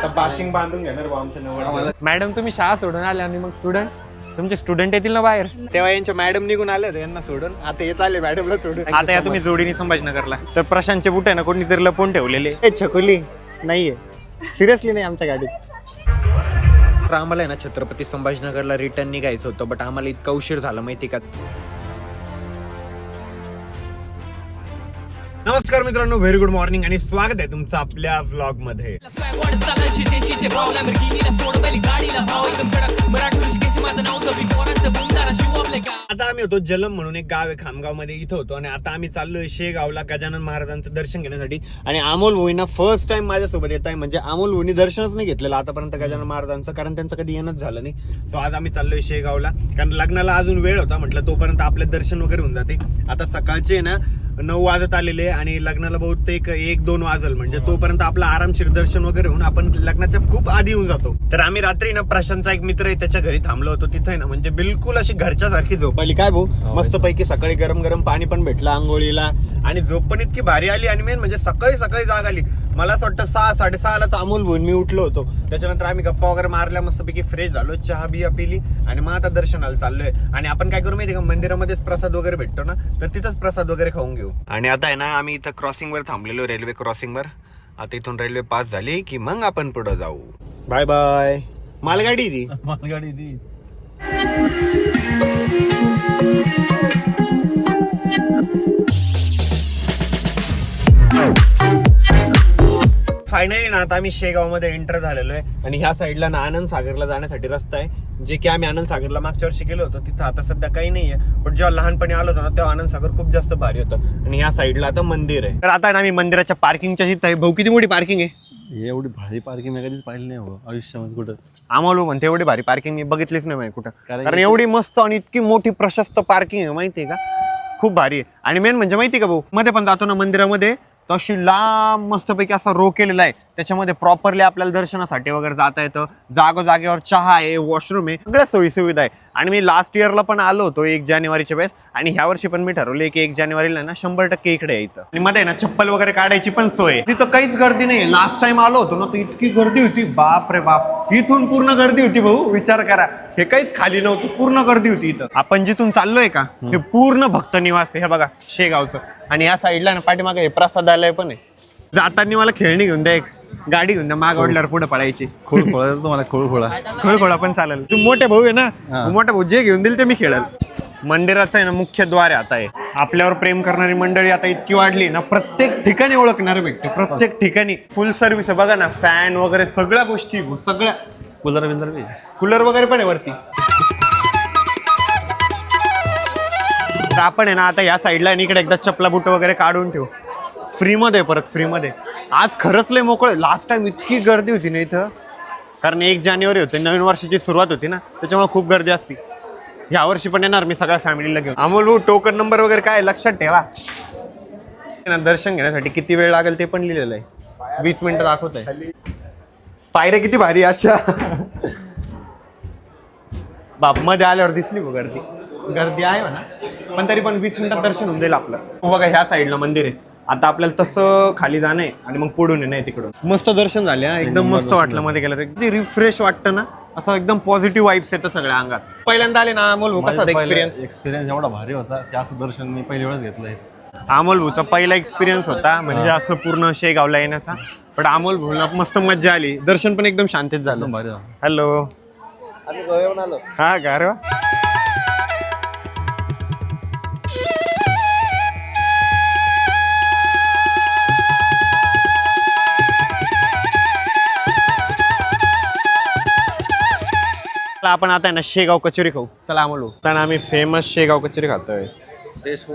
आता बाशिंग बांधून घेणार आमच्या मॅडम तुम्ही शाळा सोडून आले आणि मग स्टुडंट तुमचे स्टुडंट येतील ना बाहेर? तेव्हा यांच्या मॅडम निघून आले यांना सोडून. आता येत आले मॅडमला सोडून. आता या तुम्ही जोडीने संभाजीनगरला. तर प्रशांतचे बुट आहे ना कोणीतरी लपवून ठेवलेले. ए छकुली नाहीये. सिरियसली नाही आमच्या गाडीत. तर आम्हाला आहे ना छत्रपती संभाजीनगरला रिटर्न निघायचं होतं बट आम्हाला इतका उशीर झाला माहिती का? नमस्कार मित्रांनो व्हेरी गुड मॉर्निंग आणि स्वागत आहे तुमचं आपल्या व्लॉगमध्ये आता आम्ही होतो जलम म्हणून एक गाव आहे खामगावमध्ये इथं होतो आणि आता आम्ही चाललोय शेगावला गजानन महाराजांचं दर्शन घेण्यासाठी. आणि अमोल भोईना फर्स्ट टाइम माझ्यासोबत येत आहे. म्हणजे अमोल भोईनी दर्शनच नाही घेतलेलं आतापर्यंत गजानन महाराजांचं कारण त्यांचं कधी येणंच झालं नाही. सो आज आम्ही चाललोय शेगावला. कारण लग्नाला अजून वेळ होता म्हटलं तोपर्यंत आपले दर्शन वगैरे होऊन जाते. आता सकाळचे ना नऊ वाजत आलेले आणि लग्नाला बहुतेक एक दोन वाजल. म्हणजे तोपर्यंत आपलं आरामशीर दर्शन वगैरे होऊन आपण लग्नाच्या खूप आधी येऊन जातो. तर आम्ही रात्री ना प्रशांतचा एक मित्र आहे त्याच्या घरी थांबलो होतो तिथे ना. म्हणजे बिलकुल अशी घरच्या सारखी झोप आली. काय भाऊ? मस्त पैकी सकाळी गरम गरम पाणी पण भेटलं आंघोळीला. आणि झोप पण इतकी भारी आली आणि मेन म्हणजे सकाळी सकाळी जाग आली. मला असं वाटतं सहा साडेसहालाच अमोल भून मी उठलो होतो. त्याच्यानंतर आम्ही गप्पा वगैरे मारल्या मस्तपैकी फ्रेश झालो चहा बिया पिली आणि मग आता दर्शनाला चाललोय. आणि आपण काय करू माहिती का? मंदिरामध्येच प्रसाद वगैरे भेटतो ना? तर तिथंच प्रसाद वगैरे खाऊन घेऊ. आणि आता आहे ना आम्ही इथं क्रॉसिंगवर थांबलेलो रेल्वे क्रॉसिंगवर आता इथून रेल्वे पास झाली की मग आपण पुढे जाऊ. बाय बाय मालगाडी ती मालगाडी ती फायनली ना आता आम्ही शेगावमध्ये एंटर झालेलो आहे. आणि ह्या साईडला ना आनंद सागरला जाण्यासाठी रस्ता आहे. जे की आम्ही आनंद सागरला मागच्या वर्षी गेलो होतो तिथं आता सध्या काही नाहीये. पण जेव्हा लहानपणी आलो होतो ना तेव्हा आनंद सागर खूप जास्त भारी होतं. आणि ह्या साईडला आता मंदिर आहे. तर आता ना आम्ही मंदिराच्या पार्किंगच्या तिथं आहे. भाऊ किती मोठी पार्किंग आहे? एवढी भारी पार्किंग मी कधीच पाहिली नाही हो आयुष्यामध्ये कुठं आम्हाला म्हणते एवढी भारी पार्किंग मी बघितलीच नाही माहिती कुठं. कारण कारण एवढी मस्त आणि इतकी मोठी प्रशस्त पार्किंग आहे माहितीये का? खूप भारी आहे. आणि मेन म्हणजे माहिती का भाऊ? मध्ये पण जातो ना मंदिरामध्ये. तर अशी लांब मस्तपैकी असा रो केलेला आहे. त्याच्यामध्ये प्रॉपरली आपल्याला दर्शनासाठी वगैरे जाता येतं. जागोजागेवर चहा आहे वॉशरूम आहे सगळ्या सोयी सुविधा आहे. आणि मी लास्ट इयरला पण आलो होतो एक जानेवारीच्या वेळेस. आणि ह्या वर्षी पण मी ठरवले की एक जानेवारीला ना शंभर टक्के इकडे यायचं. आणि मध्ये ना चप्पल वगैरे काढायची पण सोय आहे. तिथं काहीच गर्दी नाही लास्ट टाइम आलो होतो ना तर इतकी गर्दी होती. बाप रे बाप. इथून पूर्ण गर्दी होती भाऊ. विचार करा. हे काहीच खाली नव्हतं. पूर्ण गर्दी होती इथं. आपण जिथून चाललोय का? हे पूर्ण भक्त निवास आहे. हे बघा शेगावचं. आणि या साईडला ना पाठीमागे हे प्रसादालय पण आहे. जाताना मला खेळणी घेऊन द्या एक गाडी घेऊन द्या माग ओढल्यावर पुढे पडायची खोळ खोळा येतो तुम्हाला खोळ खोळा खळखोळा पण चालेल. तू मोठे भाऊ आहे ना मोठे भाऊ जे घेऊन दिल ते मी खेळेल. मंदिराचं आहे ना मुख्य द्वार आहे आता आहे आपल्यावर प्रेम करणारी मंडळी आता इतकी वाढली ना प्रत्येक ठिकाणी ओळखणार भेटते प्रत्येक ठिकाणी. फुल सर्व्हिस आहे बघा ना फॅन वगैरे सगळ्या गोष्टी सगळ्या. कुलर बिलर बी कूलर वगैरे पण आहे वरती. तर आपण आहे ना आता या साईडला आणि इकडे एकदा चपला बुट वगैरे काढून ठेवू. फ्रीमध्ये परत फ्रीमध्ये आज खरंच लय मोकळं लास्ट टाइम इतकी गर्दी होती ना इथं. कारण एक जानेवारी होते नवीन वर्षाची सुरुवात होती ना. त्याच्यामुळे खूप गर्दी असती. ह्या वर्षी पण येणार मी सगळ्या फॅमिलीला घेऊन. अमोल भाऊ टोकन नंबर वगैरे काय लक्षात ठेवा. ना दर्शन घेण्यासाठी किती वेळ लागेल ते पण लिहिलेलं आहे. वीस मिनिटं दाखवत आहे. पायऱ्या किती भारी अशा. बापमध्ये आल्यावर दिसली बघ गर्दी. गर्दी आहे म्हणा. पण तरी पण वीस मिनिटात दर्शन होऊन जाईल आपलं. हो बघा ह्या साईडला मंदिर आहे. आता आपल्याला तसं खाली जाणं आहे आणि मग पुढून आहे नाही तिकडून. मस्त दर्शन झाले हा. एकदम मस्त वाटलं मध्ये गेलं किती रिफ्रेश वाटतं ना? असं एकदम पॉझिटिव्ह वाईब्स येतं सगळ्या अंगात. पहिल्यांदा आले ना अमोल भाऊ कसा एक्सपिरियन्स एक्सपिरियन्स एवढा भारी होता की असं दर्शन मी पहिली वेळेस घेतलंय अमोल भाऊचा पहिला एक्सपिरियन्स होता म्हणजे असं पूर्ण शेगावला येण्याचा. पण अमोल भाऊला मस्त मज्जा आली. दर्शन पण एकदम शांतीत झालं. एकदम भारी झालं. हॅलो हा का? अरे वा. आपण आता ना शेगाव कचोरी खाऊ. चला आम्हाला आता ना आम्ही फेमस शेगाव कचोरी खातोय. टेस्ट.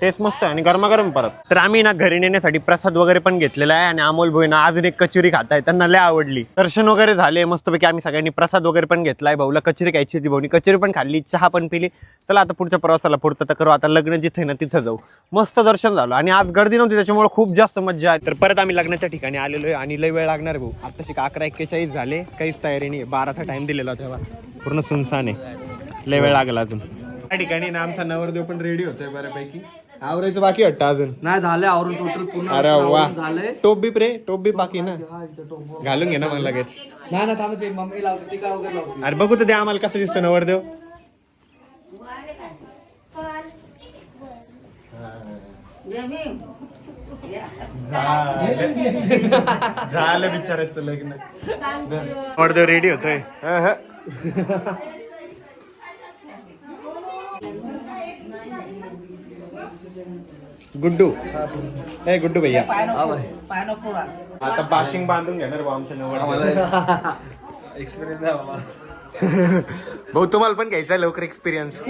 टेस्ट मस्त आहे आणि गरमागरम परत. तर आम्ही ना घरी नेण्यासाठी प्रसाद वगैरे पण घेतलेला आहे आणि अमोल भाई ना अजून एक कचोरी खात आहे. त्यांना लय आवडली. दर्शन वगैरे झाले मस्तपैकी आम्ही सगळ्यांनी प्रसाद वगैरे पण घेतलाय. भाऊला कचोरी खायची होती भाऊनी कचोरी पण खाल्ली चहा पण पिली. चला आता पुढच्या प्रवासाला पुढचं तर करू. आता लग्न जिथे ना तिथं जाऊ. मस्त दर्शन झालं आणि आज गर्दी नव्हती त्याच्यामुळे खूप जास्त मज्जा आहे. तर परत आम्ही लग्नाच्या ठिकाणी आलेलो आहे आणि लय वेळ लागणार भाऊ. भाऊ शिक अकरा एक्केचाळीस झाले काहीच तयारी नाही बाराचा टाइम दिलेला तेव्हा. पूर्ण सुनसान आहे. लय वेळ लागला अजून. त्या ठिकाणी ना आमचा नवरदेव पण रेडी होतोय बऱ्यापैकी. आवरायचं बाकी वाटतं अजून. नाही झाले आवरून टोटल पूर्ण अरे वा. आवरून झालंय. टोप बी रे टोप बी बाकी ना. हा, इथं टोप. घालून घे ना मग लगेच. नाही ना थांबते ते मम्मी लावते ती काय वगैरे लावते? अरे बघू तर दे आम्हाला कसं दिसतो नवरदेव. झालं बिचारायचं लग्न. नवरदेव रेडी होतोय. गुड्डू हे गुड्डू भैया आता बाशिंग बांधून घेणार भाऊ नवरदेव एक्सपिरियन्स आहे भाऊ तुम्हाला पण घ्यायचा लवकर एक्सपिरियन्स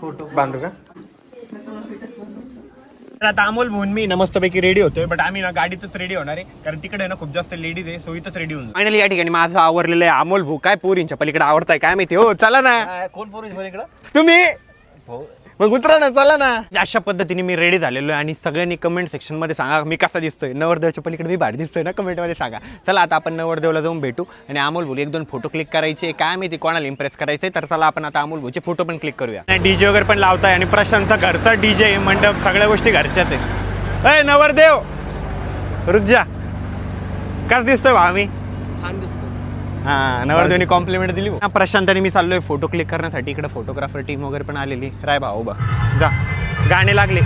फोटो बांधू का? तर आता अमोल भुवन मी ना मस्तपैकी रेडी होतोय बट आम्ही ना गाडीतच रेडी होणार आहे. कारण तिकडे ना खूप जास्त लेडीज आहे सो इथंच रेडी होऊन फायनली या ठिकाणी माझं आवरलेलं आहे अमोल भाऊ. काय पोरींच्या पलीकडे आवडताय काय माहिती? हो चला ना. कोण पोरीस इकडं तुम्ही? मग उतरा ना चला ना. अशा पद्धतीने मी रेडी झालेलो आहे आणि सगळ्यांनी कमेंट सेक्शनमध्ये सांगा मी कसा दिसतोय. नवरदेवाच्या पलीकडे मी भारी दिसतोय ना कमेंटमध्ये सांगा. चला आता आपण नवरदेवला जाऊन भेटू आणि अमोल भाऊ एक दोन फोटो क्लिक करायचे. काय माहिती कोणाला इम्प्रेस करायचे तर चला आपण आता अमोल भाऊचे फोटो पण क्लिक करूया. डीजे वगैरे पण लावताय आणि प्रशांतचा घरचा डीजे मंडप सगळ्या गोष्टी घरच्याच आहे. अय नवरदेव! रुजा कस दिसतोय भाऊ आम्ही छान दिसतो हा नवरदेवनी कॉम्प्लिमेंट दिली. हा, प्रशांत आणि मी चाललोय फोटो क्लिक करण्यासाठी. इकडे फोटोग्राफर टीम वगैरे पण आलेली. राय भाऊ बा जा. गाणे लागले.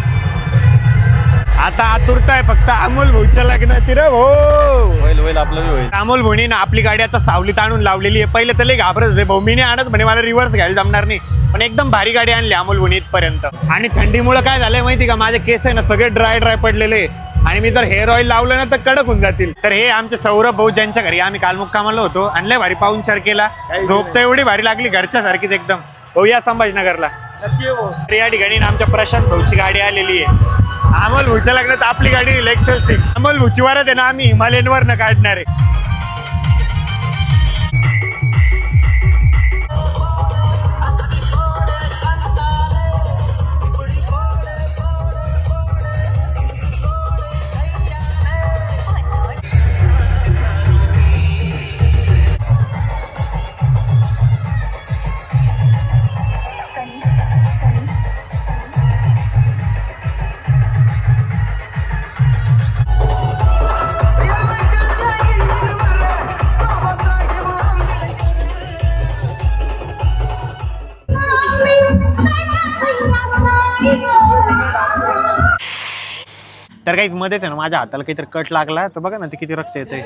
आता आतुरता आहे फक्त. अमोल भाऊच्या लग्नाची रे भाऊ. होईल होईल आपलं बी होईल. अमोल भोनी ना आपली गाडी आता सावलीत आणून लावलेली आहे. पहिले तर घाबरत होते भाऊ. आणत म्हणे मला रिव्हर्स घ्यायला जमणार नाही. पण एकदम भारी गाडी आणली अमोल भोनी इथपर्यंत. आणि थंडीमुळे काय झालंय माहिती का? माझे केस आहे ना सगळे ड्राय ड्राय पडलेले. आणि मी जर हेअर ऑइल लावलं ना तर कडक होऊन जातील. तर हे आमचे सौरभ भाऊ ज्यांच्या घरी आम्ही काल मुक्कामाला होतो आणि लय भारी पाहून चार केला. झोप तर एवढी भारी लागली घरच्या सारखीच एकदम भाऊ या संभाजीनगरला तर या ठिकाणी ना आमच्या प्रशांत भाऊची गाडी आलेली आहे. अमोल भाऊच्या लग्नात आपली गाडी एक्सेल सिक्स अमोल भाऊची वरात आहे ना आम्ही हिमालयनवर न काढणार आहे. तर काहीच मध्येच आहे ना माझ्या हाताला काहीतरी कट लागला. तर बघा ना ते किती रक्त येते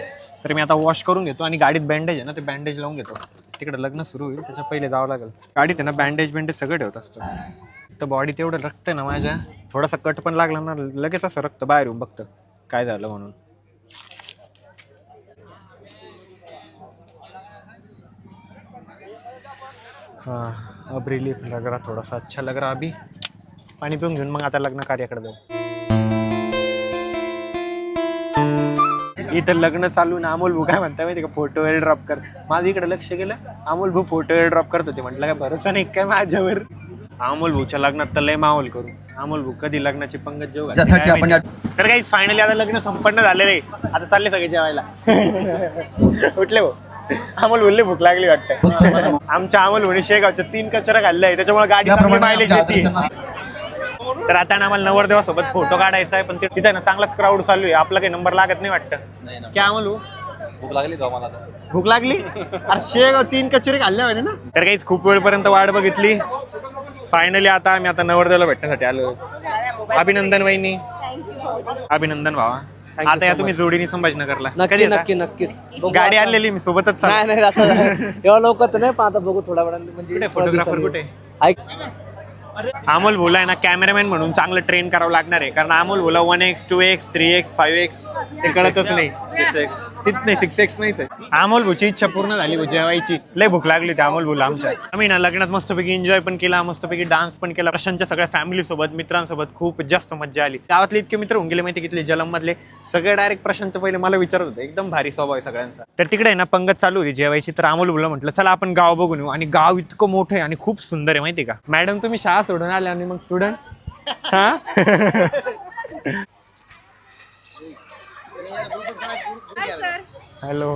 तर मी आता वॉश करून घेतो आणि गाडीत बँडेज आहे ना ते बँडेज लावून घेतो. तिकडे लग्न सुरू होईल त्याच्या पहिले जावं लागेल. गाडीत आहे ना बँडेज बँडेज सगळं ठेवत असतं. तर बॉडी तेवढं रक्त आहे ना माझ्या. थोडासा कट पण लागला ना लगेच असं रक्त बाहेर येऊन बघतं काय झालं म्हणून. हाँ अब रिलीफ लग रहा थोड़ा सा अच्छा लग रहा अभी. पाणी पिऊन घेऊन मग आता लग्न कार्याकडे जाऊ. इथं लग्न चालू ना अमोल भाऊ काय म्हणता माहिती का? फोटो एअर ड्रॉप कर. माझं इकडे लक्ष गेलं. अमोल भाऊ फोटो एअर ड्रॉप करत होते. म्हटलं काय भरोसा नाही काय माझ्यावर? अमोल भाऊच्या लग्नात तर लय माहोल करू. अमोल भाऊ कधी लग्नाची पंगत जेव घालते काय माहिती. तर काही फायनली आता लग्न संपन्न झालेलं आहे आता चालले सगळे जेवायला. उठले भाऊ. अमोल बोलले भूक लागली वाटतं आमच्या अमोल भोनी शेगावच्या तीन कचरा खाल्ले आहे त्याच्यामुळे गाडी चांगली मायलेज देते तर आता ना आम्हाला नवरदेवासोबत फोटो काढायचा आहे पण ते- तिथे ना चांगलाच क्राऊड चालू आहे. आपला काही नंबर लागत नाही वाटतं. नाही ना. काय भाऊ? भूक लागली आम्हाला आता? भूक लागली? अरे शेगाव तीन कचोरी खाल्ल्या होते ना. तर काहीच खूप वेळपर्यंत वाट बघितली. फायनली आता आम्ही आता नवरदेवाला भेटण्यासाठी आलो. अभिनंदन वहिनी. अभिनंदन भावा. आता या तुम्ही जोडीने संभाजीनगरला. नक्की येता? नक्की नक्कीच बघू गाडी आता. आणलेली मी सोबतच नाही नाही आता एवढा लवकर तर नाही पण आता बघू थोड्या वेळाने. म्हणजे कुठे? थोड्या फोटोग्राफर दिवसांनी. कुठे? ऐक अमोल भोला आहे ना कॅमेरामॅन म्हणून चांगलं ट्रेन करावं लागणार आहे. कारण Amol Bhola one X two X three X five X ते कळतच नाही. सिक्स एक्स तिथ नाही सिक्स एक्स नाहीच आहे. अमोल भूची इच्छा पूर्ण झाली भू जेवायची. लय भूक लागली होती अमोल भूला आमच्या. आम्ही ना लग्नात मस्तपैकी एन्जॉय पण केला मस्तपैकी डान्स पण केला. प्रशांतच्या सगळ्या फॅमिली सोबत मित्रांसोबत खूप जास्त मजा आली. गावातले इतके मित्र होऊन गेले माहिती किती जलम मधले सगळे डायरेक्ट प्रशांतच्या पहिले मला विचारत होते. एकदम भारी स्वभाव आहे सगळ्यांचा. तर तिकडे आहे ना पंगत चालू होती जेवायची. तर अमोल भूला म्हटलं चला आपण गाव बघून येऊ. आणि गाव इतकं मोठं आहे आणि खूप सुंदर आहे माहिती का? मॅडम तुम्ही शाळा सोडून आल्या आणि मग स्टुडंट हा? हॅलो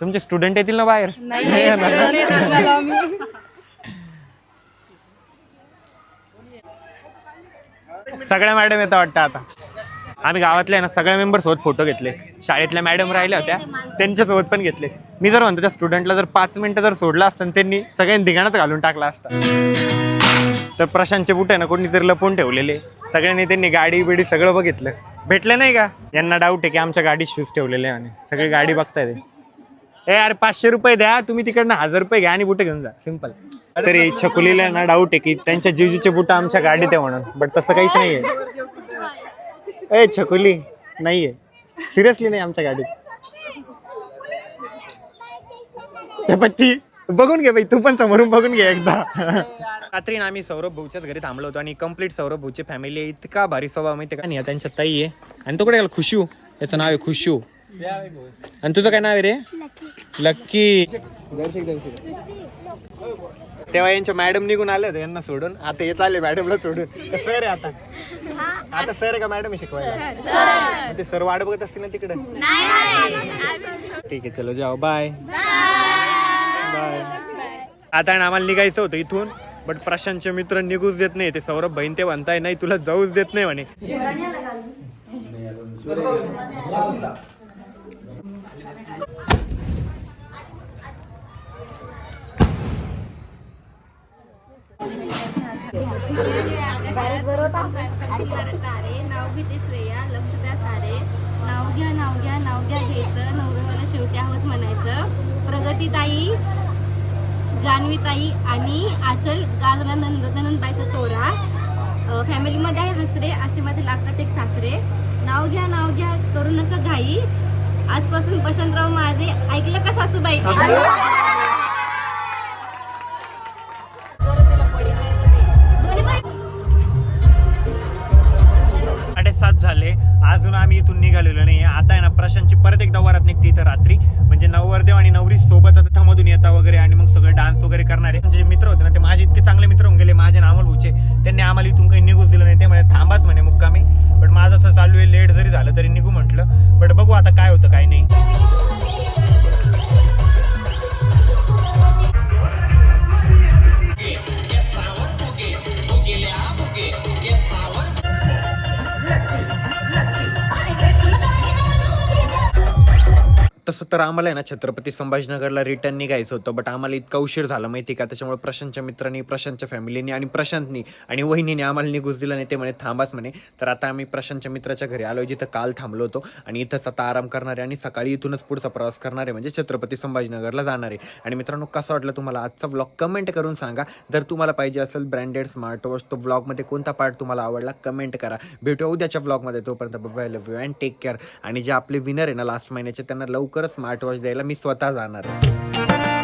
तुमचे स्टुडंट येतील ना बाहेर? नाही. सगळ्या मॅडम येतात वाटतं आता. आम्ही गावातल्या ना सगळ्या मेंबर सोबत फोटो घेतले. शाळेतल्या मॅडम राहिल्या होत्या. त्यांच्यासोबत पण घेतले. मी जर म्हणतो त्या स्टुडंटला जर पाच मिनटं जर सोडलं असतं त्यांनी सगळ्यांनी धिगाणाच घालून टाकला असता तर प्रशांतचे बुट आहे ना कोणीतरी लपवून ठेवलेले. सगळ्यांनी त्यांनी गाडी बिडी सगळं बघितलं. भेटलं नाही का? यांना डाऊट आहे की आमच्या गाडीत शूज ठेवलेले आहे आणि सगळी गाडी बघताय ते. ए अरे पाचशे रुपये द्या. तुम्ही तिकडनं हजार रुपये घ्या आणि बुटं घेऊन जा. सिंपल तरी छकुलीला ना डाऊट आहे की त्यांच्या जीवजीचे बुटं आमच्या गाडीत आहे म्हणून. बट तसं काहीच आहे ए छकुली नाहीये. सिरियसली नाही आमच्या गाडीत. ते पण ती बघून घे बाई तू पण समोरून बघून घे एकदा. रात्री ना आम्ही सौरभ भाऊच्याच घरी थांबलो होतो आणि कंप्लीट सौरभ भाऊची फॅमिली इतका भारी स्वभाव माहिती का? आणि त्यांच्या ताई आहे. आणि तो कुठे गेला? खुशू. याचं नाव आहे खुशू. आणि तुझं काय नाव आहे रे? लक्की. तेव्हा यांच्या मॅडम निघून आले होते यांना सोडून. आता येत आले मॅडमला सोडून. सर आहे आता. आता सर आहे का मॅडम शिकवायला? ते सर वाट बघत असतील ना तिकडे? ठीक आहे चलो जाओ बाय बाय. आता आणि आम्हाला निघायचं होतं इथून बट प्रशांतचे मित्र निघूच देत नाही. ते सौरभ बहीण ते म्हणताय नाही तुला जाऊच देत नाही म्हणे. नाव घेते श्रेया लक्ष द्या सारे नाव घ्या नाव घ्या नाव घ्या घ्यायचं. नवऱ्याला शेवटी आहोत म्हणायचं. प्रगती ताई जान्हवीताई आणि आचल गाजला नंद नंदबाईचा तोरा फॅमिलीमध्ये आहे हसरे असे माझे लागतात एक सासरे. नाव घ्या नाव घ्या करू नका घाई. आजपासून बसंतराव माझे. ऐकलं का सासूबाई? निघालेलो नाही आता आहे ना प्रशांतची परत एकदा वरात निघते इथं रात्री म्हणजे नवरदेव आणि नवरी सोबत आता थमधून येता वगैरे आणि मग सगळे डान्स वगैरे करणारे म्हणजे मित्र होते ना ते माझे इतके चांगले मित्र होऊन गेले माझे नामल भाऊचे त्यांनी आम्हाला इथून काही निघूच दिलं नाही ते म्हणजे थांबाच म्हणे मुक्कामी पण माझं असं चालू आहे लेट जरी झालं तरी निघू म्हटलं बट बघू आता काय होतं काय नाही तसं तर आम्हाला आहे ना छत्रपती संभाजीनगरला रिटर्न निघायचं होतं बट आम्हाला इतका उशीर झाला माहिती का? त्याच्यामुळे प्रशांतच्या मित्रांनी प्रशांतच्या फॅमिलीनी आणि प्रशांतनी आणि वहिनीने आम्हाला निघूस दिलं नाही ते म्हणे थांबाच म्हणे. तर आता आम्ही प्रशांतच्या मित्राच्या घरी आलो जिथं काल थांबलो होतो आणि इथंच आता आराम करणारे आणि सकाळी इथूनच पुढचा प्रवास करणार आहे म्हणजे छत्रपती संभाजीनगरला जाणारे. आणि मित्रांनो कसं वाटलं तुम्हाला आजचा ब्लॉग कमेंट करून सांगा. जर तुम्हाला पाहिजे असेल ब्रँडेड स्मार्ट वॉच तो ब्लॉगमध्ये कोणता पार्ट तुम्हाला आवडला कमेंट करा. भेटूया उद्याच्या ब्लॉगमध्ये तोपर्यंत bye love you and take care आणि जे आपले विनर आहे ना लास्ट महिन्याचे त्यांना लवकर लवकरच स्मार्ट वॉच द्यायला मी स्वतः जाणार आहे.